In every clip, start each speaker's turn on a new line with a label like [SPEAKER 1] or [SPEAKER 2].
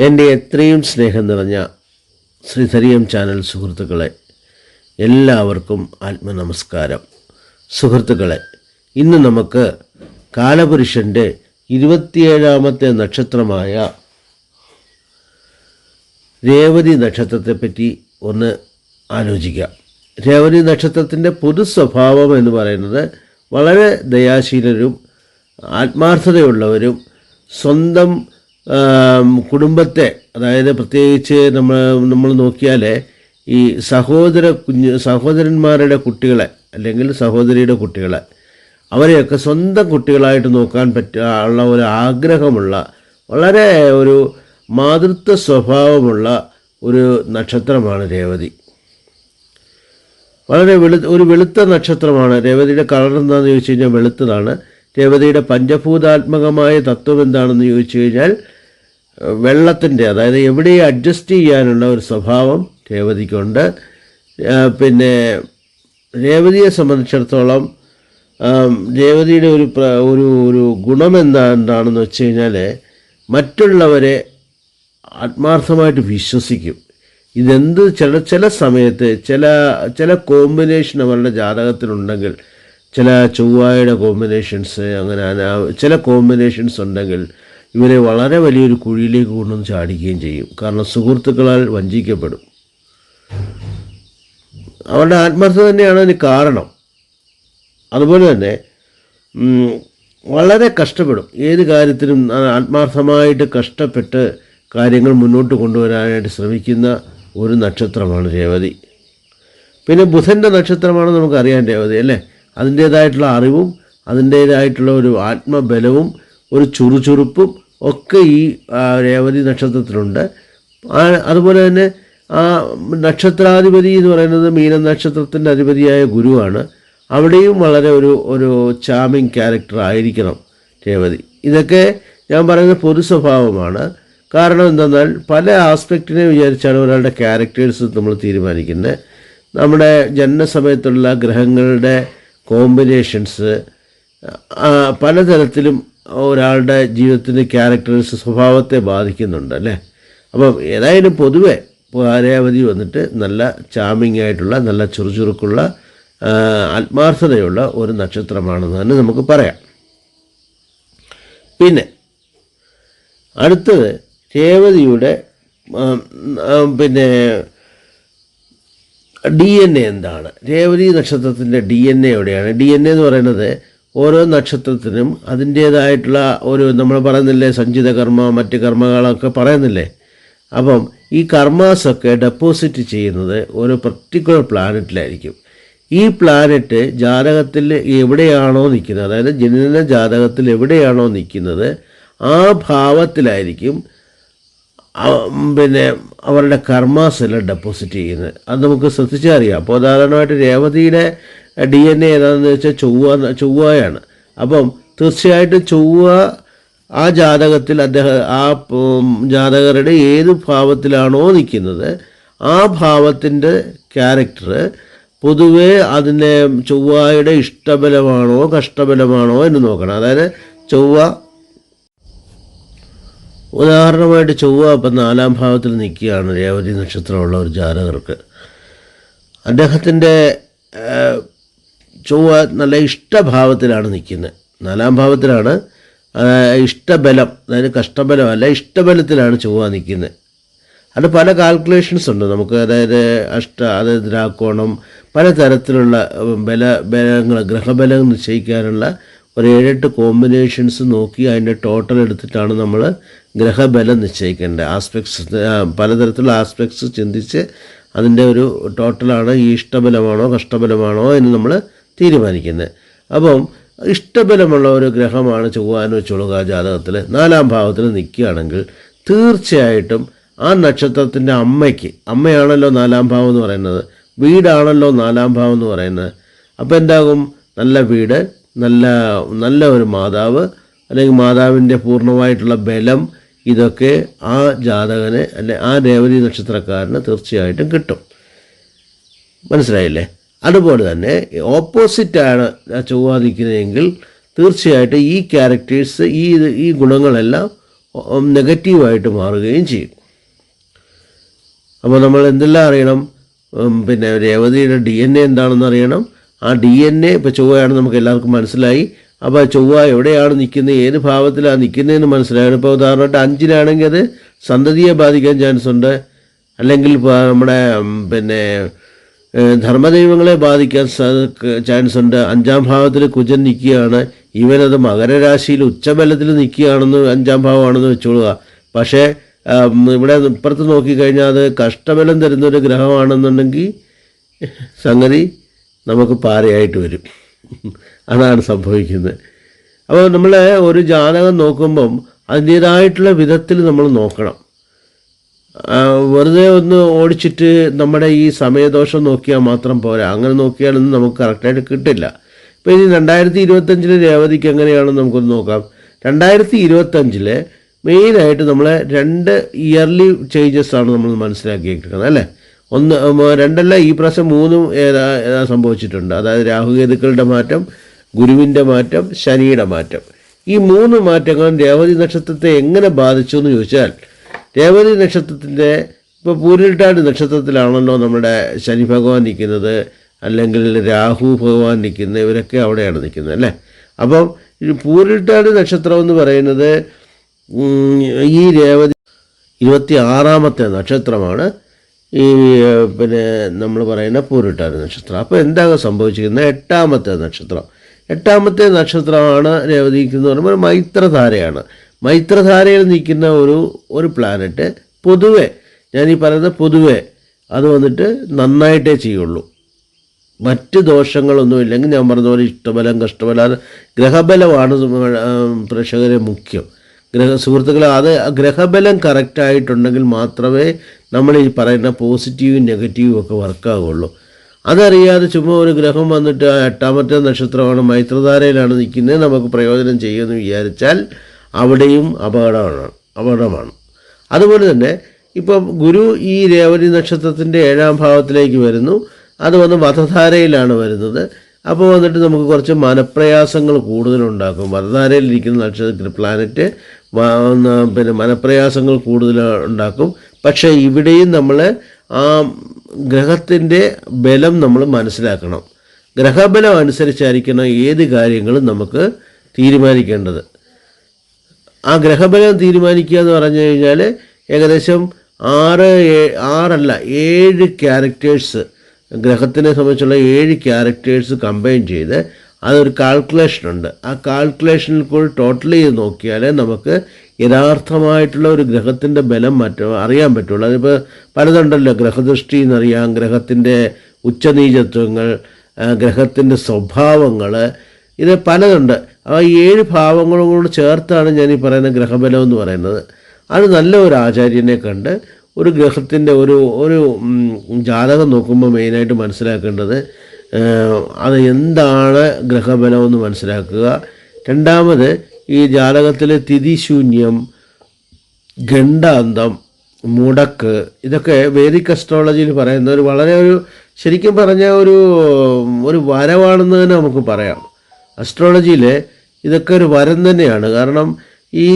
[SPEAKER 1] എന്റെ എത്രയും സ്നേഹം നിറഞ്ഞ ശ്രീധരിയം ചാനൽ സുഹൃത്തുക്കളെ എല്ലാവർക്കും ആത്മനമസ്കാരം. സുഹൃത്തുക്കളെ ഇന്ന് നമുക്ക് കാലപുരുഷന്റെ ഇരുപത്തിയേഴാമത്തെ നക്ഷത്രമായ രേവതി നക്ഷത്രത്തെപ്പറ്റി ഒന്ന് ആലോചിക്കാം രേവതി നക്ഷത്രത്തിന്റെ പൊതു സ്വഭാവം എന്ന് പറയുന്നത് വളരെ ദയാശീലരും ആത്മാർത്ഥതയുള്ളവരും സ്വന്തം കുടുംബത്തെ അതായത് പ്രത്യേകിച്ച് നമ്മൾ നമ്മൾ നോക്കിയാൽ ഈ സഹോദര കുഞ്ഞ് സഹോദരന്മാരുടെ കുട്ടികളെ അല്ലെങ്കിൽ സഹോദരിയുടെ കുട്ടികളെ അവരെയൊക്കെ സ്വന്തം കുട്ടികളായിട്ട് നോക്കാൻ പറ്റുക ഉള്ള ഒരു ആഗ്രഹമുള്ള വളരെ ഒരു മാതൃത്വ സ്വഭാവമുള്ള ഒരു നക്ഷത്രമാണ് രേവതി. വളരെ വെളു ഒരു വെളുത്ത നക്ഷത്രമാണ്. രേവതിയുടെ കളർ എന്താണെന്ന് ചോദിച്ചു കഴിഞ്ഞാൽ വെളുത്തതാണ്. രേവതിയുടെ പഞ്ചഭൂതാത്മകമായ തത്വം എന്താണെന്ന് ചോദിച്ചു കഴിഞ്ഞാൽ വെള്ളത്തിന്റെ അതായത് എവിടെയും അഡ്ജസ്റ്റ് ചെയ്യാനുള്ള ഒരു സ്വഭാവം രേവതിക്കുണ്ട്. പിന്നെ രേവതിയെ സംബന്ധിച്ചിടത്തോളം രേവതിയുടെ ഒരു ഒരു ഒരു ഗുണം എന്താ എന്താണെന്ന് വെച്ച് കഴിഞ്ഞാൽ മറ്റുള്ളവരെ ആത്മാർത്ഥമായിട്ട് വിശ്വസിക്കും. ഇതെന്ത് ചില ചില സമയത്ത് ചില ചില കോമ്പിനേഷൻ അവരുടെ ജാതകത്തിലുണ്ടെങ്കിൽ ചില ചൊവ്വായുടെ കോമ്പിനേഷൻസ് അങ്ങനെ ചില കോമ്പിനേഷൻസ് ഉണ്ടെങ്കിൽ ഇവരെ വളരെ വലിയൊരു കുഴിയിലേക്ക് കൊണ്ടുവന്ന് ചാടിക്കുകയും ചെയ്യും. കാരണം സുഹൃത്തുക്കളാൽ വഞ്ചിക്കപ്പെടും. അവരുടെ ആത്മാർത്ഥത തന്നെയാണ് അതിന് കാരണം. അതുപോലെ തന്നെ വളരെ കഷ്ടപ്പെടും. ഏത് കാര്യത്തിനും ആത്മാർത്ഥമായിട്ട് കഷ്ടപ്പെട്ട് കാര്യങ്ങൾ മുന്നോട്ട് കൊണ്ടുവരാനായിട്ട് ശ്രമിക്കുന്ന ഒരു നക്ഷത്രമാണ് രേവതി. പിന്നെ ബുധന്റെ നക്ഷത്രമാണ് നമുക്കറിയാൻ രേവതി അല്ലേ? അതിന്റേതായിട്ടുള്ള അറിവും അതിന്റേതായിട്ടുള്ള ഒരു ആത്മബലവും ഒരു ചുറുചുറുപ്പും ഒക്കെ ഈ രേവതി നക്ഷത്രത്തിലുണ്ട്. അതുപോലെ തന്നെ ആ നക്ഷത്രാധിപതി എന്ന് പറയുന്നത് മീന നക്ഷത്രത്തിന്റെ അധിപതിയായ ഗുരുവാണ്. അവിടെയും വളരെ ഒരു ഒരു ചാമിങ് ക്യാരക്ടർ ആയിരിക്കണം രേവതി. ഇതൊക്കെ ഞാൻ പറയുന്ന പൊതു സ്വഭാവമാണ് കാരണം എന്തെന്നാൽ പല ആസ്പെക്റ്റിനെ വിചാരിച്ചാണ് ഒരാളുടെ ക്യാരക്ടേഴ്സ് നമ്മൾ തീരുമാനിക്കുന്നത്. നമ്മുടെ ജനനസമയത്തുള്ള ഗ്രഹങ്ങളുടെ കോമ്പിനേഷൻസ് പലതരത്തിലും ഒരാളുടെ ജീവിതത്തിന്റെ ക്യാരക്ടേഴ്സ് സ്വഭാവത്തെ ബാധിക്കുന്നുണ്ട് അല്ലേ? അപ്പം ഏതായാലും പൊതുവെ രേവതി വന്നിട്ട് നല്ല ചാമിങ് ആയിട്ടുള്ള നല്ല ചുറുചുറുക്കുള്ള ആത്മാർത്ഥതയുള്ള ഒരു നക്ഷത്രമാണെന്ന് തന്നെ നമുക്ക് പറയാം. പിന്നെ അടുത്തത് രേവതിയുടെ പിന്നെ ഡി എൻ എ എന്താണ്? രേവതി നക്ഷത്രത്തിന്റെ ഡി എൻ എ എവിടെയാണ്? ഡി എൻ എ എന്ന് പറയുന്നത് ഓരോ നക്ഷത്രത്തിനും അതിന്റേതായിട്ടുള്ള ഒരു നമ്മൾ പറയുന്നില്ലേ സഞ്ചിത കർമ്മ മറ്റ് കർമ്മങ്ങളൊക്കെ പറയുന്നില്ലേ? അപ്പം ഈ കർമാസൊക്കെ ഡെപ്പോസിറ്റ് ചെയ്യുന്നത് ഒരു പർട്ടിക്കുലർ പ്ലാനറ്റിലായിരിക്കും ഈ പ്ലാനറ്റ് ജാതകത്തിൽ എവിടെയാണോ നിൽക്കുന്നത് അതായത് ജനന ജാതകത്തിൽ എവിടെയാണോ നിൽക്കുന്നത് ആ ഭാവത്തിലായിരിക്കും പിന്നെ അവരുടെ കർമാസെല്ലാം ഡെപ്പോസിറ്റ് ചെയ്യുന്നത്. അത് നമുക്ക് ശ്രദ്ധിച്ചാൽ അറിയാം അപ്പോൾ ഉദാഹരണമായിട്ട് രേവതിയുടെ ഡി എൻ എ ഏതാണെന്ന് വെച്ചാൽ ചൊവ്വ ചൊവ്വയാണ്. അപ്പം തീർച്ചയായിട്ടും ചൊവ്വ ആ ജാതകത്തിൽ അദ്ദേഹം ആ ജാതകരുടെ ഏത് ഭാവത്തിലാണോ നിൽക്കുന്നത് ആ ഭാവത്തിന്റെ ക്യാരക്ടർ പൊതുവേ അതിനെ ചൊവ്വയുടെ ഇഷ്ടബലമാണോ കഷ്ടബലമാണോ എന്ന് നോക്കണം. അതായത് ചൊവ്വ ഉദാഹരണമായിട്ട് ചൊവ്വ ഇപ്പം നാലാം ഭാവത്തിൽ നിൽക്കുകയാണ് രേവതി നക്ഷത്രമുള്ള ഒരു ജാതകർക്ക്. അദ്ദേഹത്തിന്റെ ചൊവ്വ നല്ല ഇഷ്ടഭാവത്തിലാണ് നിൽക്കുന്നത്. നാലാം ഭാവത്തിലാണ് ഇഷ്ടബലം അതായത് കഷ്ടബലമല്ല ഇഷ്ടബലത്തിലാണ് ചൊവ്വ നിൽക്കുന്നത്. അത് പല കാൽക്കുലേഷൻസ് ഉണ്ട്. നമുക്ക് അതായത് അഷ്ട അതായത് ദ്രാക്കോണം പലതരത്തിലുള്ള തരത്തിലുള്ള ബല ബലങ്ങൾ ഗ്രഹബലം നിശ്ചയിക്കാനുള്ള ഒരു ഏഴെട്ട് കോമ്പിനേഷൻസ് നോക്കി അതിന്റെ ടോട്ടൽ എടുത്തിട്ടാണ് നമ്മൾ ഗ്രഹബലം നിശ്ചയിക്കേണ്ടത്. ആസ്പെക്ട്സ് പലതരത്തിലുള്ള ആസ്പെക്ട്സ് ചിന്തിച്ച് അതിന്റെ ഒരു ടോട്ടലാണ് ഈ ഇഷ്ടബലമാണോ കഷ്ടബലമാണോ എന്ന് നമ്മൾ തീരുമാനിക്കുന്നത്. അപ്പം ഇഷ്ടബലമുള്ള ഒരു ഗ്രഹമാണ് ചൊവ്വാനോ ചുളുക ജാതകത്തിൽ നാലാം ഭാവത്തിൽ നിൽക്കുകയാണെങ്കിൽ തീർച്ചയായിട്ടും ആ നക്ഷത്രത്തിന്റെ അമ്മയ്ക്ക് അമ്മയാണല്ലോ നാലാം ഭാവം എന്ന് പറയുന്നത് വീടാണല്ലോ നാലാം ഭാവം എന്ന് പറയുന്നത്. അപ്പോൾ എന്താകും? നല്ല വീട് നല്ല നല്ല ഒരു മാതാവ് അല്ലെങ്കിൽ മാതാവിന്റെ പൂർണമായിട്ടുള്ള ബലം ഇതൊക്കെ ആ ജാതകനെ അല്ലെ ആ രേവതി നക്ഷത്രക്കാരന് തീർച്ചയായിട്ടും കിട്ടും. മനസ്സിലായില്ലേ? അതുപോലെ തന്നെ ഓപ്പോസിറ്റാണ് ചൊവ്വ നിൽക്കുന്നതെങ്കിൽ തീർച്ചയായിട്ടും ഈ ക്യാരക്ടേഴ്സ് ഈ ഈ ഗുണങ്ങളെല്ലാം നെഗറ്റീവായിട്ട് മാറുകയും ചെയ്യും. അപ്പോൾ നമ്മൾ എന്തെല്ലാം അറിയണം? പിന്നെ രേവതിയുടെ ഡി എൻ എ എന്താണെന്ന് അറിയണം. ആ ഡി എൻ എ ഇപ്പോൾ ചൊവ്വയാണ് നമുക്ക് എല്ലാവർക്കും മനസ്സിലായി. അപ്പോൾ ചൊവ്വ എവിടെയാണ് നിൽക്കുന്നത്? ഏത് ഭാവത്തിലാണ് നിൽക്കുന്നതെന്ന് മനസ്സിലായത് ഇപ്പോൾ ഉദാഹരണമായിട്ട് അഞ്ചിലാണെങ്കിൽ അത് സന്തതിയെ ബാധിക്കാൻ ചാൻസ് ഉണ്ട്. അല്ലെങ്കിൽ നമ്മുടെ പിന്നെ ധർമ്മദൈവങ്ങളെ ബാധിക്കാൻ ചാൻസ് ഉണ്ട് അഞ്ചാം ഭാവത്തിൽ കുജൻ നിൽക്കുകയാണ്. ഇവനത് മകരരാശിയിൽ ഉച്ചബലത്തിൽ നിൽക്കുകയാണെന്ന് അഞ്ചാം ഭാവമാണെന്ന് വെച്ചോളുക. പക്ഷേ ഇവിടെ ഇപ്പുറത്ത് നോക്കിക്കഴിഞ്ഞാൽ അത് കഷ്ടബലം തരുന്നൊരു ഗ്രഹമാണെന്നുണ്ടെങ്കിൽ സംഗതി നമുക്ക് പാരയായിട്ട് വരും. അതാണ് സംഭവിക്കുന്നത്. അപ്പോൾ നമ്മൾ ഒരു ജാതകം നോക്കുമ്പം അതിന്റേതായിട്ടുള്ള വിധത്തിൽ നമ്മൾ നോക്കണം. വെറുതെ ഒന്ന് ഓടിച്ചിട്ട് നമ്മുടെ ഈ സമയദോഷം നോക്കിയാൽ മാത്രം പോരാ. അങ്ങനെ നോക്കിയാലൊന്നും നമുക്ക് കറക്റ്റായിട്ട് കിട്ടില്ല. ഇപ്പോൾ ഇനി രണ്ടായിരത്തി ഇരുപത്തഞ്ചിലെ രേവതിക്ക് എങ്ങനെയാണെന്ന് നമുക്കൊന്ന് നോക്കാം. രണ്ടായിരത്തി ഇരുപത്തഞ്ചിൽ മെയിനായിട്ട് നമ്മളെ രണ്ട് ഇയർലി ചേഞ്ചസ് ആണ് നമ്മൾ മനസ്സിലാക്കിയിരിക്കുന്നത് അല്ലേ? ഒന്ന് രണ്ടല്ല ഈ പ്രാവശ്യം മൂന്നും ഏതാ ഏതാ സംഭവിച്ചിട്ടുണ്ട്. അതായത് രാഹുകേതുക്കളുടെ മാറ്റം ഗുരുവിന്റെ മാറ്റം ശനിയുടെ മാറ്റം. ഈ മൂന്ന് മാറ്റങ്ങളും രേവതി നക്ഷത്രത്തെ എങ്ങനെ ബാധിച്ചു എന്ന് ചോദിച്ചാൽ രേവതി നക്ഷത്രത്തിന്റെ ഇപ്പോൾ പൂരിട്ടാട് നക്ഷത്രത്തിലാണല്ലോ നമ്മുടെ ശനി ഭഗവാൻ നിൽക്കുന്നത് അല്ലെങ്കിൽ രാഹു ഭഗവാൻ നിൽക്കുന്നത് ഇവരൊക്കെ അവിടെയാണ് നിൽക്കുന്നത് അല്ലേ? അപ്പം പൂരിട്ടാട് നക്ഷത്രം എന്ന് പറയുന്നത് ഈ രേവതി ഇരുപത്തി ആറാമത്തെ നക്ഷത്രമാണ്. ഈ പിന്നെ നമ്മൾ പറയുന്ന പൂരിട്ടാട് നക്ഷത്രം. അപ്പോൾ എന്താണ് സംഭവിച്ചിരിക്കുന്നത്? എട്ടാമത്തെ നക്ഷത്രം. എട്ടാമത്തെ നക്ഷത്രമാണ് രേവതിക്ക് എന്ന് പറയുമ്പോൾ മൈത്രധാരയാണ്. മൈത്രധാരയിൽ നിൽക്കുന്ന ഒരു ഒരു പ്ലാനറ്റ് പൊതുവെ ഞാൻ ഈ പറയുന്ന പൊതുവെ അത് വന്നിട്ട് നന്നായിട്ടേ ചെയ്യുള്ളൂ. മറ്റ് ദോഷങ്ങളൊന്നും ഇല്ലെങ്കിൽ ഞാൻ പറഞ്ഞ പോലെ ഇഷ്ടബലം കഷ്ടബലം ഗ്രഹബലമാണ് പ്രേക്ഷകരെ മുഖ്യം. ഗ്രഹ സുഹൃത്തുക്കളെ അത് ഗ്രഹബലം കറക്റ്റായിട്ടുണ്ടെങ്കിൽ മാത്രമേ നമ്മൾ ഈ പറയുന്ന പോസിറ്റീവും നെഗറ്റീവും ഒക്കെ വർക്കാവുള്ളൂ അതറിയാതെ ചുമ്മാ ഒരു ഗ്രഹം വന്നിട്ട് എട്ടാമത്തെ നക്ഷത്രമാണ് മൈത്രധാരയിലാണ് നിൽക്കുന്നത് നമുക്ക് പ്രയോജനം ചെയ്യുമെന്ന് വിചാരിച്ചാൽ അവിടെയും അപകടമാണ് അപകടമാണ്. അതുപോലെ തന്നെ ഇപ്പം ഗുരു ഈ രേവതി നക്ഷത്രത്തിന്റെ ഏഴാം ഭാവത്തിലേക്ക് വരുന്നു. അത് വന്ന് വധധാരയിലാണ് വരുന്നത്. അപ്പോൾ വന്നിട്ട് നമുക്ക് കുറച്ച് മനപ്രയാസങ്ങൾ കൂടുതലുണ്ടാക്കും. വധധാരയിലിരിക്കുന്ന നക്ഷത്ര പ്ലാനറ്റ് പിന്നെ മനപ്രയാസങ്ങൾ കൂടുതൽ ഉണ്ടാക്കും. പക്ഷേ ഇവിടെയും നമ്മൾ ആ ഗ്രഹത്തിന്റെ ബലം നമ്മൾ മനസ്സിലാക്കണം. ഗ്രഹബലം അനുസരിച്ചായിരിക്കണം ഏത് കാര്യങ്ങളും നമുക്ക് തീരുമാനിക്കേണ്ടത്. ആ ഗ്രഹബലം തീരുമാനിക്കുക എന്ന് പറഞ്ഞു കഴിഞ്ഞാൽ ഏകദേശം ആറ് ആറല്ല ഏഴ് ക്യാരക്ടേഴ്സ് ഗ്രഹത്തിനെ സംബന്ധിച്ചുള്ള ഏഴ് ക്യാരക്ടേഴ്സ് കമ്പൈൻ ചെയ്ത് അതൊരു കാൽക്കുലേഷൻ ഉണ്ട്. ആ കാൽക്കുലേഷനിൽ കൂടി ടോട്ടൽ ചെയ്ത് നോക്കിയാൽ നമുക്ക് യഥാർത്ഥമായിട്ടുള്ള ഒരു ഗ്രഹത്തിന്റെ ബലം മറ്റോ അറിയാൻ പറ്റുള്ളൂ. അതിപ്പോൾ പലതുണ്ടല്ലോ ഗ്രഹദൃഷ്ടി എന്നറിയാം ഗ്രഹത്തിന്റെ ഉച്ചനീചത്വങ്ങൾ ഗ്രഹത്തിന്റെ സ്വഭാവങ്ങൾ ഇത് പലതുണ്ട്. ആ ഏഴ് ഭാവങ്ങളും കൂടെ ചേർത്താണ് ഞാൻ ഈ പറയുന്ന ഗ്രഹബലം എന്ന് പറയുന്നത്. അത് നല്ല ഒരു ആചാര്യനെ കണ്ട് ഒരു ഗ്രഹത്തിന്റെ ഒരു ഒരു ജാതകം നോക്കുമ്പോൾ മെയിനായിട്ട് മനസ്സിലാക്കേണ്ടത് അത് എന്താണ് ഗ്രഹബലം എന്ന് മനസ്സിലാക്കുക. രണ്ടാമത് ഈ ജാതകത്തിലെ തിഥിശൂന്യം ഖണ്ഡാന്തം മുടക്ക് ഇതൊക്കെ വേദിക് അസ്ട്രോളജിയിൽ പറയുന്ന ഒരു വളരെ ഒരു ശരിക്കും പറഞ്ഞ ഒരു ഒരു വരവാണെന്ന് തന്നെ നമുക്ക് പറയാം. അസ്ട്രോളജിയിൽ ഇതൊക്കെ ഒരു വരം തന്നെയാണ്. കാരണം ഈ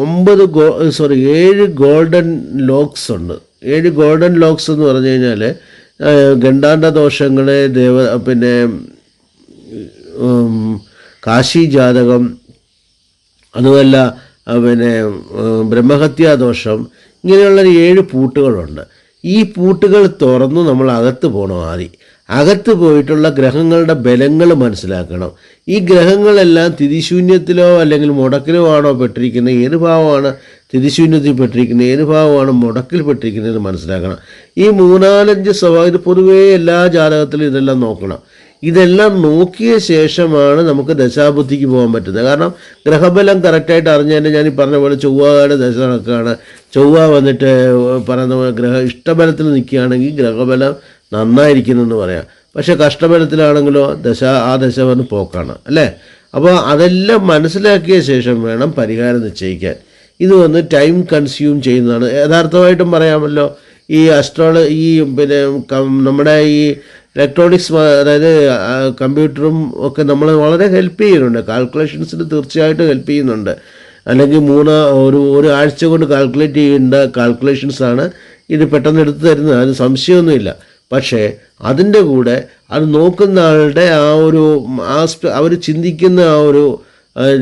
[SPEAKER 1] ഒമ്പത് ഗോ സോറി ഏഴ് ഗോൾഡൻ ലോക്സ് ഉണ്ട്. ഏഴ് ഗോൾഡൻ ലോക്സ് എന്ന് പറഞ്ഞു കഴിഞ്ഞാൽ ഗണ്ടാണ്ട ദോഷങ്ങൾ ദേവ പിന്നെ കാശി ജാതകം അതുമല്ല പിന്നെ ബ്രഹ്മഹത്യാദോഷം ഇങ്ങനെയുള്ള ഏഴ് പൂട്ടുകളുണ്ട്. ഈ പൂട്ടുകൾ തുറന്ന് നമ്മൾ അകത്ത് പോകണം ആദ്യം. അകത്ത് പോയിട്ടുള്ള ഗ്രഹങ്ങളുടെ ബലങ്ങൾ മനസ്സിലാക്കണം. ഈ ഗ്രഹങ്ങളെല്ലാം തിരിശൂന്യത്തിലോ അല്ലെങ്കിൽ മുടക്കിലോ ആണോ പെട്ടിരിക്കുന്നത്? ഏത് ഭാവമാണ് തിരിശൂന്യത്തിൽ പെട്ടിരിക്കുന്നത്? ഏത് ഭാവമാണ് മുടക്കിൽ പെട്ടിരിക്കുന്നത് എന്ന് മനസ്സിലാക്കണം. ഈ മൂന്നാലഞ്ച് സ്വഭാവം ഇത് പൊതുവേ എല്ലാ ജാതകത്തിലും ഇതെല്ലാം നോക്കണം. ഇതെല്ലാം നോക്കിയ ശേഷമാണ് നമുക്ക് ദശാബുദ്ധിക്ക് പോകാൻ പറ്റുന്നത്. കാരണം ഗ്രഹബലം കറക്റ്റായിട്ട് അറിഞ്ഞു തന്നെ ഞാൻ ഈ പറഞ്ഞ പോലെ ചൊവ്വയുടെ ദശ നടക്കുകയാണ്. ചൊവ്വ വന്നിട്ട് പറയുന്ന ഗ്രഹ ഇഷ്ടബലത്തിൽ നിൽക്കുകയാണെങ്കിൽ ഗ്രഹബലം നന്നായിരിക്കുന്നു എന്ന് പറയാം. പക്ഷേ കഷ്ടബലത്തിലാണെങ്കിലോ ദശ ആ ദശ വന്ന് പോക്കാണ് അല്ലേ? അപ്പോൾ അതെല്ലാം മനസ്സിലാക്കിയ ശേഷം വേണം പരിഹാരം നിശ്ചയിക്കാൻ. ഇത് വന്ന് ടൈം കൺസ്യൂം ചെയ്യുന്നതാണ്. യഥാർത്ഥമായിട്ടും പറയാമല്ലോ ഈ അസ്ട്രോള ഈ പിന്നെ നമ്മുടെ ഈ ഇലക്ട്രോണിക്സ് അതായത് കമ്പ്യൂട്ടറും ഒക്കെ നമ്മൾ വളരെ ഹെൽപ്പ് ചെയ്യുന്നുണ്ട്. കാൽക്കുലേഷൻസിന് തീർച്ചയായിട്ടും ഹെൽപ്പ് ചെയ്യുന്നുണ്ട്. അല്ലെങ്കിൽ മൂന്ന് ഒരു ഒരു ആഴ്ച കൊണ്ട് കാൽക്കുലേറ്റ് ചെയ്യേണ്ട കാൽക്കുലേഷൻസാണ് ഇത് പെട്ടെന്ന് എടുത്തു തരുന്നത്. അതിന് സംശയമൊന്നുമില്ല. പക്ഷേ അതിന്റെ കൂടെ അത് നോക്കുന്ന ആളുടെ ആ ഒരു അവർ ചിന്തിക്കുന്ന ആ ഒരു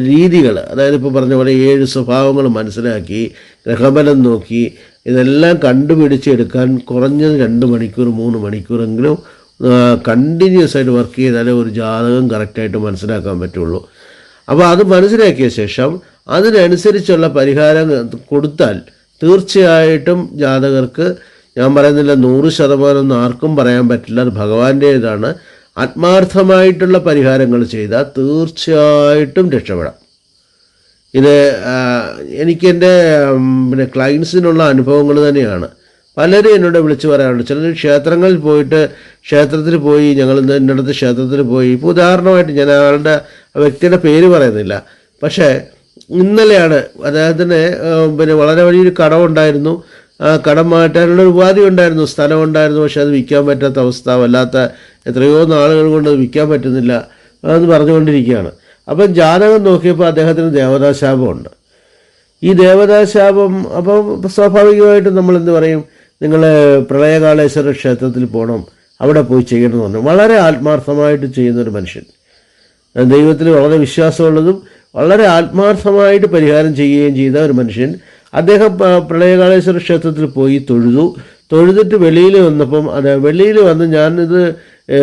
[SPEAKER 1] രീതികൾ അതായത് ഇപ്പോൾ പറഞ്ഞ പോലെ ഏഴ് സ്വഭാവങ്ങൾ മനസ്സിലാക്കി ഗ്രഹബലം നോക്കി ഇതെല്ലാം കണ്ടുപിടിച്ചെടുക്കാൻ കുറഞ്ഞത് രണ്ട് മണിക്കൂർ മൂന്ന് മണിക്കൂറെങ്കിലും കണ്ടിന്യൂസ് ആയിട്ട് വർക്ക് ചെയ്താലേ ഒരു ജാതകം കറക്റ്റായിട്ട് മനസ്സിലാക്കാൻ പറ്റുള്ളൂ. അപ്പോൾ അത് മനസ്സിലാക്കിയ ശേഷം അതിനനുസരിച്ചുള്ള പരിഹാരം കൊടുത്താൽ തീർച്ചയായിട്ടും ജാതകർക്ക് ഞാൻ പറയുന്നില്ല നൂറ് ശതമാനം ആർക്കും പറയാൻ പറ്റില്ല അത് ഭഗവാന്റേതാണ്. ആത്മാർത്ഥമായിട്ടുള്ള പരിഹാരങ്ങൾ ചെയ്താൽ തീർച്ചയായിട്ടും രക്ഷപ്പെടാം. ഇത് എനിക്ക് എനിക്കെന്റെ പിന്നെ ക്ലയൻസിനുള്ള അനുഭവങ്ങൾ തന്നെയാണ്. പലരും എന്നോട് വിളിച്ചു പറയാറുണ്ട് ചിലർ ക്ഷേത്രങ്ങളിൽ പോയിട്ട് ക്ഷേത്രത്തിൽ പോയി ഞങ്ങൾ ഇന്ന് ഇന്നടത്ത് ക്ഷേത്രത്തിൽ പോയി. ഇപ്പോൾ ഉദാഹരണമായിട്ട് ഞാൻ ആളുടെ വ്യക്തിയുടെ പേര് പറയുന്നില്ല. പക്ഷേ ഇന്നലെയാണ് അദ്ദേഹത്തിന് പിന്നെ വളരെ വലിയൊരു കടമുണ്ടായിരുന്നു കടം മാറ്റാനുള്ള ഒരു ഉപാധി ഉണ്ടായിരുന്നു സ്ഥലം ഉണ്ടായിരുന്നു പക്ഷെ അത് വിൽക്കാൻ പറ്റാത്ത അവസ്ഥ വല്ലാത്ത എത്രയോ നാളുകൾ കൊണ്ട് അത് വിൽക്കാൻ പറ്റുന്നില്ല എന്ന് പറഞ്ഞുകൊണ്ടിരിക്കുകയാണ്. അപ്പം ജാതകം നോക്കിയപ്പോൾ അദ്ദേഹത്തിന് ദേവതാശാപമുണ്ട്. ഈ ദേവതാശാപം അപ്പം സ്വാഭാവികമായിട്ടും നമ്മൾ എന്ത് പറയും? നിങ്ങൾ പ്രളയകാലേശ്വര ക്ഷേത്രത്തിൽ പോകണം അവിടെ പോയി ചെയ്യണമെന്ന് പറഞ്ഞു. വളരെ ആത്മാർത്ഥമായിട്ട് ചെയ്യുന്നൊരു മനുഷ്യൻ. ദൈവത്തിൽ വളരെ വിശ്വാസമുള്ളതും വളരെ ആത്മാർത്ഥമായിട്ട് പരിഹാരം ചെയ്യുകയും ചെയ്ത ഒരു മനുഷ്യൻ അദ്ദേഹം പ്രളയകാളേശ്വര ക്ഷേത്രത്തിൽ പോയി തൊഴുതു. തൊഴുതിട്ട് വെളിയിൽ വന്നപ്പം അത് വെളിയിൽ വന്ന് ഞാനിത്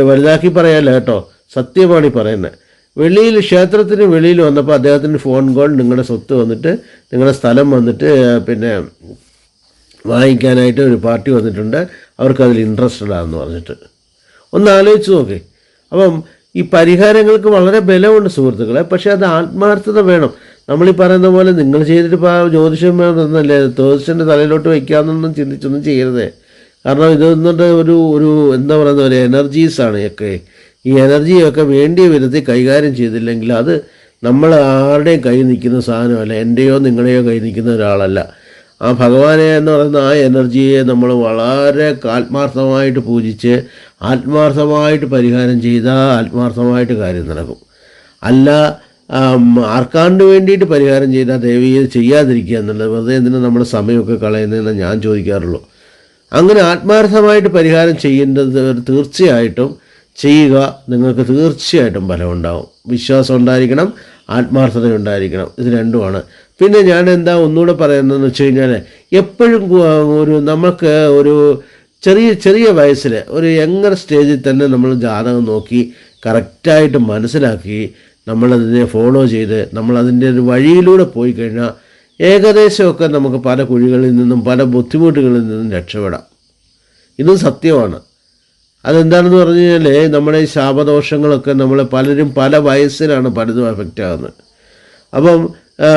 [SPEAKER 1] വലുതാക്കി പറയാല്ല കേട്ടോ സത്യമാണ് ഈ പറയുന്നത്. വെളിയിൽ ക്ഷേത്രത്തിന് വെളിയിൽ വന്നപ്പോൾ അദ്ദേഹത്തിന് ഫോൺ കോൾ നിങ്ങളുടെ സ്വത്ത് വന്നിട്ട് നിങ്ങളുടെ സ്ഥലം വന്നിട്ട് പിന്നെ വാങ്ങിക്കാനായിട്ട് ഒരു പാർട്ടി വന്നിട്ടുണ്ട് അവർക്കതിൽ ഇൻട്രസ്റ്റഡ് ആണെന്ന് പറഞ്ഞിട്ട്. ഒന്ന് ആലോചിച്ച് നോക്കി. അപ്പം ഈ പരിഹാരങ്ങൾക്ക് വളരെ ബലമുണ്ട് സുഹൃത്തുക്കളെ പക്ഷേ അത് ആത്മാർത്ഥത വേണം. നമ്മളീ പറയുന്ന പോലെ നിങ്ങൾ ചെയ്തിട്ട് ഇപ്പോൾ ജ്യോതിഷം എന്നല്ലേ ജ്യോതിഷന്റെ തലയിലോട്ട് വയ്ക്കാമെന്നൊന്നും ചിന്തിച്ചൊന്നും ചെയ്യരുതേ. കാരണം ഇത് എന്നിട്ട് ഒരു ഒരു എന്താ പറയുന്ന ഒരു എനർജീസാണ് ഒക്കെ. ഈ എനർജിയൊക്കെ വേണ്ടിയ വിധത്തിൽ കൈകാര്യം ചെയ്തില്ലെങ്കിൽ അത് നമ്മൾ ആരുടെയും കൈ നിൽക്കുന്ന സാധനമല്ല. എന്റെയോ നിങ്ങളെയോ കൈ നിൽക്കുന്ന ഒരാളല്ല. ആ ഭഗവാനെ എന്ന് പറയുന്ന ആ എനർജിയെ നമ്മൾ വളരെ ആത്മാർത്ഥമായിട്ട് പൂജിച്ച് ആത്മാർത്ഥമായിട്ട് പരിഹാരം ചെയ്താൽ ആത്മാർത്ഥമായിട്ട് കാര്യം നടക്കും. അല്ല ആർക്കാണ്ട് വേണ്ടിയിട്ട് പരിഹാരം ചെയ്താൽ ദയവ് ചെയ്ത് ചെയ്യാതിരിക്കുക എന്നുള്ളത് വെറുതെ എന്തിനാ നമ്മുടെ സമയമൊക്കെ കളയുന്നതെന്ന് ഞാൻ ചോദിക്കാറുള്ളൂ. അങ്ങനെ ആത്മാർത്ഥമായിട്ട് പരിഹാരം ചെയ്യേണ്ടത് തീർച്ചയായിട്ടും ചെയ്യുക നിങ്ങൾക്ക് തീർച്ചയായിട്ടും ഫലമുണ്ടാവും. വിശ്വാസം ഉണ്ടായിരിക്കണം ആത്മാർത്ഥത ഉണ്ടായിരിക്കണം. ഇത് രണ്ടുമാണ്. പിന്നെ ഞാൻ എന്താ ഒന്നുകൂടെ പറയുന്നതെന്ന് വെച്ച് കഴിഞ്ഞാൽ എപ്പോഴും ഒരു നമുക്ക് ഒരു ചെറിയ ചെറിയ വയസ്സിൽ ഒരു യങ്ങർ സ്റ്റേജിൽ തന്നെ നമ്മൾ ജാതകം നോക്കി കറക്റ്റായിട്ട് മനസ്സിലാക്കി നമ്മളതിനെ ഫോളോ ചെയ്ത് നമ്മളതിന്റെ ഒരു വഴിയിലൂടെ പോയി കഴിഞ്ഞാൽ ഏകദേശമൊക്കെ നമുക്ക് പല കുഴികളിൽ നിന്നും പല ബുദ്ധിമുട്ടുകളിൽ നിന്നും രക്ഷപ്പെടാം. ഇതും സത്യമാണ്. അതെന്താണെന്ന് പറഞ്ഞു കഴിഞ്ഞാൽ നമ്മുടെ ഈ ശാപദോഷങ്ങളൊക്കെ നമ്മൾ പലരും പല വയസ്സിലാണ് പലതും എഫക്റ്റ് ആകുന്നത്. അപ്പം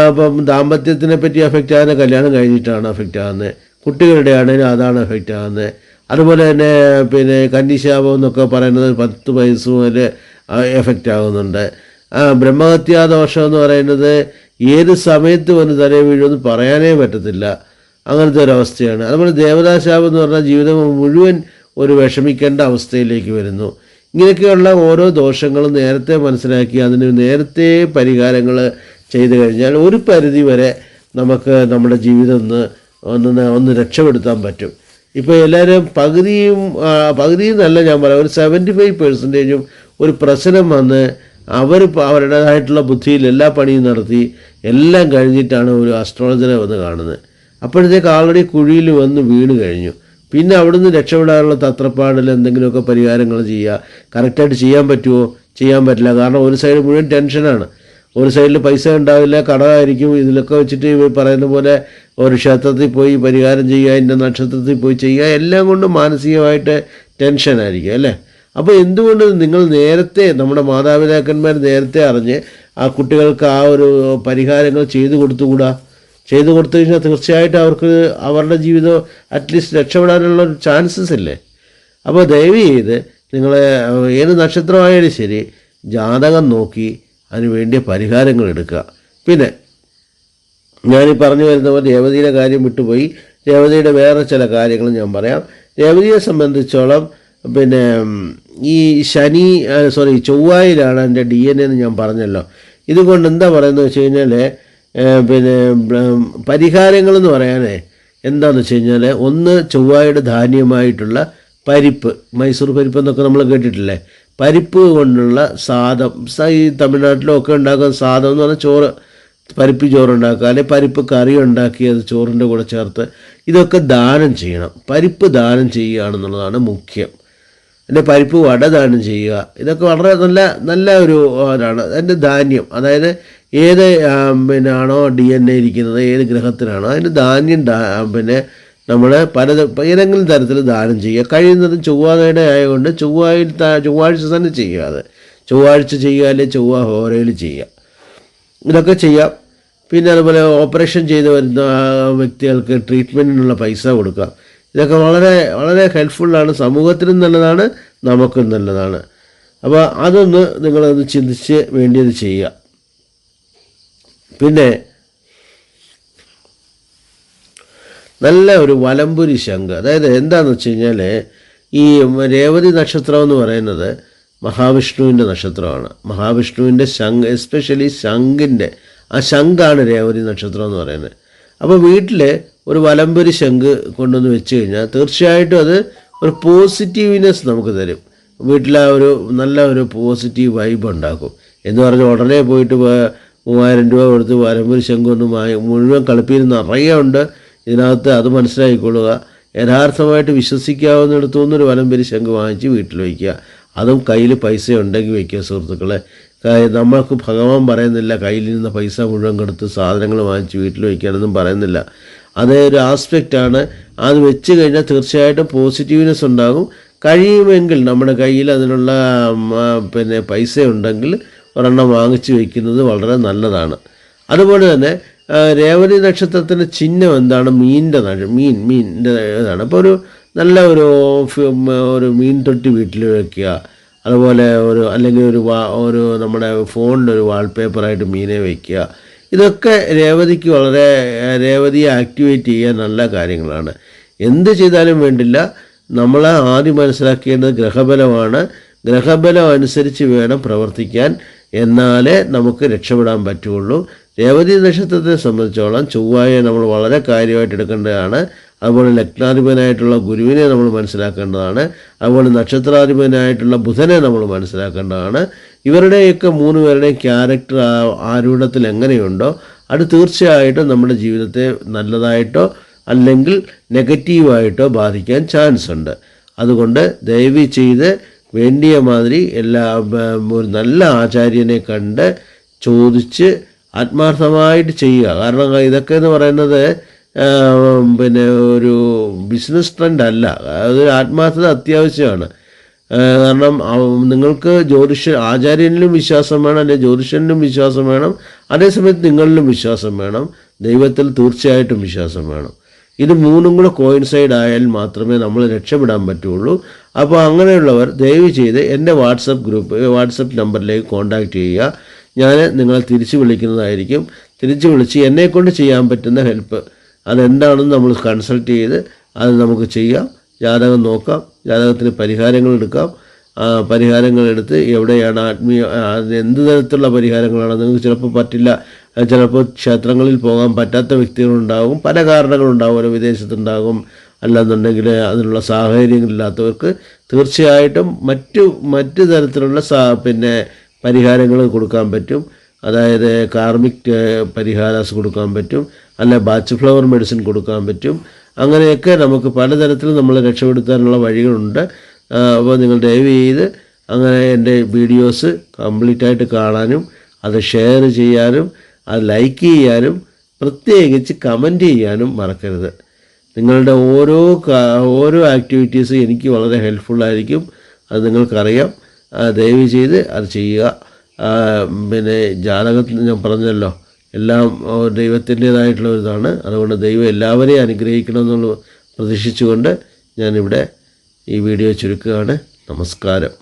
[SPEAKER 1] ഇപ്പം ദാമ്പത്യത്തിനെ പറ്റി എഫക്റ്റ് ആകുന്ന കല്യാണം കഴിഞ്ഞിട്ടാണ് എഫക്റ്റ് ആകുന്നത്. കുട്ടികളുടെ ആണെങ്കിലും അതാണ് എഫക്റ്റ് ആകുന്നത്. അതുപോലെ തന്നെ പിന്നെ കന്നിശാപം എന്നൊക്കെ പറയുന്നത് പത്ത് വയസ്സ് മുതൽ എഫക്റ്റ് ആകുന്നുണ്ട്. ബ്രഹ്മഹത്യാദോഷം എന്ന് പറയുന്നത് ഏത് സമയത്ത് വന്ന് തലേ വീഴുമെന്ന് പറയാനേ പറ്റത്തില്ല. അങ്ങനത്തെ ഒരവസ്ഥയാണ് അതുപോലെ ദേവതാശാപം എന്ന് പറഞ്ഞാൽ ജീവിതം മുഴുവൻ ഒരു വിഷമിക്കേണ്ട അവസ്ഥയിലേക്ക് വരുന്നു. ഇങ്ങനെയൊക്കെയുള്ള ഓരോ ദോഷങ്ങളും നേരത്തെ മനസ്സിലാക്കി അതിന് നേരത്തെ പരിഹാരങ്ങൾ ചെയ്തു കഴിഞ്ഞാൽ ഒരു പരിധി വരെ നമുക്ക് നമ്മുടെ ജീവിതം ഒന്ന് ഒന്ന് ഒന്ന് രക്ഷപ്പെടുത്താൻ പറ്റും. ഇപ്പോൾ എല്ലാവരും പകുതിയും പകുതിയും നല്ല ഞാൻ പറയാം. ഒരു സെവന്റി ഫൈവ് പെർസെന്റേജും ഒരു പ്രശ്നം വന്ന് അവർ അവരുടേതായിട്ടുള്ള ബുദ്ധിയിൽ എല്ലാ പണിയും നടത്തി എല്ലാം കഴിഞ്ഞിട്ടാണ് ഒരു അസ്ട്രോളജറെ വന്ന് കാണുന്നത്. അപ്പോഴത്തേക്ക് ആൾറെഡി കുഴിയിൽ വന്ന് വീണ് കഴിഞ്ഞു. പിന്നെ അവിടുന്ന് രക്ഷപ്പെടാനുള്ള തത്രപ്പാടിൽ എന്തെങ്കിലുമൊക്കെ പരിഹാരങ്ങൾ ചെയ്യുക. കറക്റ്റായിട്ട് ചെയ്യാൻ പറ്റുമോ? ചെയ്യാൻ പറ്റില്ല. കാരണം ഒരു സൈഡ് മുഴുവൻ ടെൻഷനാണ് ഒരു സൈഡിൽ പൈസ ഉണ്ടാവില്ല കടമായിരിക്കും. ഇതിലൊക്കെ വെച്ചിട്ട് ഇവർ പറയുന്ന പോലെ ഒരു ക്ഷേത്രത്തിൽ പോയി പരിഹാരം ചെയ്യുക ഇന്ന നക്ഷത്രത്തിൽ പോയി ചെയ്യുക എല്ലാം കൊണ്ടും മാനസികമായിട്ട് ടെൻഷനായിരിക്കും അല്ലേ? അപ്പോൾ എന്തുകൊണ്ട് നിങ്ങൾ നേരത്തെ നമ്മുടെ മാതാപിതാക്കന്മാർ നേരത്തെ അറിഞ്ഞ് ആ കുട്ടികൾക്ക് ആ ഒരു പരിഹാരങ്ങൾ ചെയ്തു കൊടുത്തുകൂടാ? ചെയ്തു കൊടുത്തു കഴിഞ്ഞാൽ തീർച്ചയായിട്ടും അവർക്ക് അവരുടെ ജീവിതം അറ്റ്ലീസ്റ്റ് രക്ഷപ്പെടാനുള്ള ചാൻസസ് ഇല്ലേ? അപ്പോൾ ദയവ് ചെയ്ത് നിങ്ങൾ ഏത് നക്ഷത്രമായാലും ശരി ജാതകം നോക്കി അതിന് വേണ്ടിയ പരിഹാരങ്ങൾ എടുക്കുക. പിന്നെ ഞാനീ പറഞ്ഞു വരുന്ന പോലെ രേവതിയുടെ കാര്യം വിട്ടുപോയി. രേവതിയുടെ വേറെ ചില കാര്യങ്ങൾ ഞാൻ പറയാം. രേവതിയെ സംബന്ധിച്ചോളം പിന്നെ ഈ ശനി സോറി ചൊവ്വായിലാണ് എന്റെ ഡി എൻ എന്ന് ഞാൻ പറഞ്ഞല്ലോ. ഇതുകൊണ്ട് എന്താ പറയുന്നത് വെച്ച് കഴിഞ്ഞാൽ പിന്നെ പരിഹാരങ്ങളെന്ന് പറയാനേ എന്താണെന്ന് വെച്ച് കഴിഞ്ഞാൽ ഒന്ന് ചൊവ്വായുടെ ധാന്യമായിട്ടുള്ള പരിപ്പ് മൈസൂർ പരിപ്പ് എന്നൊക്കെ നമ്മൾ കേട്ടിട്ടില്ലേ? പരിപ്പ് കൊണ്ടുള്ള സാദം ഈ തമിഴ്നാട്ടിലൊക്കെ ഉണ്ടാക്കുന്ന സാദം എന്ന് പറഞ്ഞാൽ ചോറ് പരിപ്പ് ചോറുണ്ടാക്കുക അല്ലെങ്കിൽ പരിപ്പ് കറി ഉണ്ടാക്കി അത് ചോറിന്റെ കൂടെ ചേർത്ത് ഇതൊക്കെ ദാനം ചെയ്യണം. പരിപ്പ് ദാനം ചെയ്യുകയാണെന്നുള്ളതാണ് മുഖ്യം. എന്റെ പരിപ്പ് വട ദാനം ചെയ്യുക. ഇതൊക്കെ വളരെ നല്ല നല്ല ഒരു ഇതാണ്. അതിന്റെ ധാന്യം. അതായത് ഏത് പിന്നെ ആണോ ഡി എൻ എ ഇരിക്കുന്നത് ഏത് ഗ്രഹത്തിനാണോ അതിന്റെ ധാന്യം പിന്നെ നമ്മൾ പല ഏതെങ്കിലും തരത്തിൽ ദാനം ചെയ്യുക. കഴിയുന്നതും ചൊവ്വാതയുടെ ആയതുകൊണ്ട് ചൊവ്വായിൽ ചൊവ്വാഴ്ച തന്നെ ചെയ്യുക അത്. ചൊവ്വാഴ്ച ചെയ്യുക അല്ലെങ്കിൽ ചൊവ്വ ഹോരയിൽ ചെയ്യുക. ഇതൊക്കെ ചെയ്യാം. പിന്നെ അതുപോലെ ഓപ്പറേഷൻ ചെയ്ത് വരുന്ന വ്യക്തികൾക്ക് ട്രീറ്റ്മെന്റിനുള്ള പൈസ കൊടുക്കാം. ഇതൊക്കെ വളരെ വളരെ ഹെൽപ്ഫുള്ളാണ് സമൂഹത്തിനും നല്ലതാണ് നമുക്കും നല്ലതാണ്. അപ്പോൾ അതൊന്ന് നിങ്ങളൊന്ന് ചിന്തിച്ച് വേണ്ടിയത് ചെയ്യുക. പിന്നെ നല്ല ഒരു വലമ്പുരി ശംഖ്. അതായത് എന്താണെന്ന് വെച്ച് കഴിഞ്ഞാൽ ഈ രേവതി നക്ഷത്രം എന്ന് പറയുന്നത് മഹാവിഷ്ണുവിന്റെ നക്ഷത്രമാണ്. മഹാവിഷ്ണുവിന്റെ ശംഖ് എസ്പെഷ്യലി ശംഖിന്റെ ആ ശംഖാണ് രേവതി നക്ഷത്രം എന്ന് പറയുന്നത്. അപ്പോൾ വീട്ടിൽ ഒരു വലംപൊരി ശംഖ് കൊണ്ടുവന്ന് വെച്ച് കഴിഞ്ഞാൽ തീർച്ചയായിട്ടും അത് ഒരു പോസിറ്റീവ്നെസ് നമുക്ക് തരും. വീട്ടിലെ ഒരു നല്ല ഒരു പോസിറ്റീവ് വൈബ് ഉണ്ടാക്കും. എന്ന് പറഞ്ഞ് ഉടനെ പോയിട്ട് മൂവായിരം രൂപ കൊടുത്ത് വലമ്പുരി ശംഖ് ഒന്ന് വാങ്ങി മുഴുവൻ കളിപ്പിയിൽ നിറയെ ഉണ്ട്. ഇതിനകത്ത് അത് മനസ്സിലാക്കിക്കൊള്ളുക. യഥാർത്ഥമായിട്ട് വിശ്വസിക്കാവുന്നിടത്തു നിന്നൊരു ശംഖ് വാങ്ങിച്ച് വീട്ടിൽ വയ്ക്കുക. അതും കയ്യിൽ പൈസ ഉണ്ടെങ്കിൽ വയ്ക്കുക സുഹൃത്തുക്കളെ. നമ്മൾക്ക് ഭഗവാൻ പറയുന്നില്ല കയ്യിൽ നിന്ന് പൈസ മുഴുവൻ കൊടുത്ത് സാധനങ്ങൾ വാങ്ങിച്ച് വീട്ടിൽ വയ്ക്കാനൊന്നും പറയുന്നില്ല. അതേ ഒരു ആസ്പെക്റ്റാണ് അത് വെച്ച് കഴിഞ്ഞാൽ തീർച്ചയായിട്ടും പോസിറ്റീവ്നെസ് ഉണ്ടാകും. കഴിയുമെങ്കിൽ നമ്മുടെ കയ്യിൽ അതിനുള്ള പിന്നെ പൈസ ഉണ്ടെങ്കിൽ ഒരെണ്ണം വാങ്ങിച്ച് വയ്ക്കുന്നത് വളരെ നല്ലതാണ്. അതുപോലെ തന്നെ രേവതി നക്ഷത്രത്തിന്റെ ചിഹ്നം എന്താണ്? മീനിന്റെ മീൻ മീനിന്റെ ഇതാണ്. അപ്പോൾ ഒരു നല്ല ഒരു ഒരു മീൻ തൊട്ടി വീട്ടിൽ വയ്ക്കുക അതുപോലെ ഒരു അല്ലെങ്കിൽ ഒരു വാ ഒരു നമ്മുടെ ഫോണിന്റെ ഒരു വാൾപേപ്പറായിട്ട് മീനെ വയ്ക്കുക ഇതൊക്കെ രേവതിക്ക് വളരെ രേവതിയെ ആക്ടിവേറ്റ് ചെയ്യാൻ നല്ല കാര്യങ്ങളാണ്. എന്ത് ചെയ്താലും വേണ്ടില്ല നമ്മൾ ആദ്യം മനസ്സിലാക്കേണ്ടത് ഗ്രഹബലമാണ്. ഗ്രഹബലം അനുസരിച്ച് വേണം പ്രവർത്തിക്കാൻ. എന്നാലേ നമുക്ക് രക്ഷപ്പെടാൻ പറ്റുള്ളൂ. രേവതി നക്ഷത്രത്തെ സംബന്ധിച്ചോളം ചൊവ്വായെ നമ്മൾ വളരെ കാര്യമായിട്ട് എടുക്കേണ്ടതാണ്. അതുപോലെ ലഗ്നാധിപനായിട്ടുള്ള ഗുരുവിനെ നമ്മൾ മനസ്സിലാക്കേണ്ടതാണ്. അതുപോലെ നക്ഷത്രാധിപനായിട്ടുള്ള ബുധനെ നമ്മൾ മനസ്സിലാക്കേണ്ടതാണ്. ഇവരുടെയൊക്കെ മൂന്ന് പേരുടെയും ക്യാരക്ടർ ആരൂഢത്തിൽ എങ്ങനെയുണ്ടോ അത് തീർച്ചയായിട്ടും നമ്മുടെ ജീവിതത്തെ നല്ലതായിട്ടോ അല്ലെങ്കിൽ നെഗറ്റീവായിട്ടോ ബാധിക്കാൻ ചാൻസ് ഉണ്ട്. അതുകൊണ്ട് ദയവ് ചെയ്ത് വേണ്ടിയ മാതിരി എല്ലാ ഒരു നല്ല ആചാര്യനെ കണ്ട് ചോദിച്ച് ആത്മാർത്ഥമായിട്ട് ചെയ്യുക. കാരണം ഇതൊക്കെ എന്ന് പറയുന്നത് പിന്നെ ഒരു ബിസിനസ് ട്രെൻഡ് അല്ല. അതൊരു ആത്മാർത്ഥത അത്യാവശ്യമാണ്. കാരണം നിങ്ങൾക്ക് ജ്യോതിഷ ആചാര്യനിലും വിശ്വാസം വേണം അല്ലെങ്കിൽ ജ്യോതിഷനിലും വിശ്വാസം വേണം അതേസമയത്ത് നിങ്ങളിലും വിശ്വാസം വേണം ദൈവത്തിൽ തീർച്ചയായിട്ടും വിശ്വാസം വേണം. ഇത് മൂന്നും കൂടെ കോയിൻസൈഡ് ആയാൽ മാത്രമേ നമ്മൾ രക്ഷപ്പെടാൻ പറ്റുള്ളൂ. അപ്പോൾ അങ്ങനെയുള്ളവർ ദയവ് ചെയ്ത് എന്റെ വാട്സപ്പ് ഗ്രൂപ്പ് വാട്സപ്പ് നമ്പറിലേക്ക് കോൺടാക്റ്റ് ചെയ്യുക. ഞാൻ നിങ്ങളെ തിരിച്ചു വിളിക്കുന്നതായിരിക്കും. തിരിച്ചു വിളിച്ച് എന്നെക്കൊണ്ട് ചെയ്യാൻ പറ്റുന്ന ഹെൽപ്പ് അതെന്താണെന്ന് നമ്മൾ കൺസൾട്ട് ചെയ്ത് അത് നമുക്ക് ചെയ്യാം. ജാതകം നോക്കാം. ജാതകത്തിന് പരിഹാരങ്ങൾ എടുക്കാം. പരിഹാരങ്ങൾ എടുത്ത് എവിടെയാണ് ആത്മീയ എന്ത് തരത്തിലുള്ള പരിഹാരങ്ങളാണ്? നിങ്ങൾക്ക് ചിലപ്പോൾ പറ്റില്ല. ചിലപ്പോൾ ക്ഷേത്രങ്ങളിൽ പോകാൻ പറ്റാത്ത വ്യക്തികളുണ്ടാകും. പല കാരണങ്ങളുണ്ടാകും. ഓരോ വിദേശത്തുണ്ടാകും. അല്ലാന്നുണ്ടെങ്കിൽ അതിനുള്ള സാഹചര്യങ്ങളില്ലാത്തവർക്ക് തീർച്ചയായിട്ടും മറ്റു മറ്റു തരത്തിലുള്ള സാ പിന്നെ പരിഹാരങ്ങൾ കൊടുക്കാൻ പറ്റും. അതായത് കാർമിക് പരിഹാരാസ് കൊടുക്കാൻ പറ്റും. അല്ലെങ്കിൽ ബാച്ച് ഫ്ലവർ മെഡിസിൻ കൊടുക്കാൻ പറ്റും. അങ്ങനെയൊക്കെ നമുക്ക് പലതരത്തിൽ നമ്മളെ രക്ഷപ്പെടുത്താനുള്ള വഴികളുണ്ട്. അപ്പോൾ നിങ്ങൾ ദയവ് ചെയ്ത് അങ്ങനെ എന്റെ വീഡിയോസ് കംപ്ലീറ്റ് ആയിട്ട് കാണാനും അത് ഷെയർ ചെയ്യാനും അത് ലൈക്ക് ചെയ്യാനും പ്രത്യേകിച്ച് കമന്റ് ചെയ്യാനും മറക്കരുത്. നിങ്ങളുടെ ഓരോ ഓരോ ആക്ടിവിറ്റീസും എനിക്ക് വളരെ ഹെൽപ്ഫുള്ളായിരിക്കും അത് നിങ്ങൾക്കറിയാം. ദയവ് ചെയ്ത് അത് ചെയ്യുക. പിന്നെ ജാതകത്തിൽ ഞാൻ പറഞ്ഞല്ലോ എല്ലാം ദൈവത്തിന്റെതായിട്ടുള്ള ദൈവത്തിന്റേതായിട്ടുള്ള ഒരു ഇതാണ് അതുകൊണ്ട് ദൈവം എല്ലാവരെയും അനുഗ്രഹിക്കണമെന്നുള്ള പ്രതീക്ഷിച്ചുകൊണ്ട് ഞാനിവിടെ ഈ വീഡിയോ ചുരുക്കുകയാണ്. നമസ്കാരം.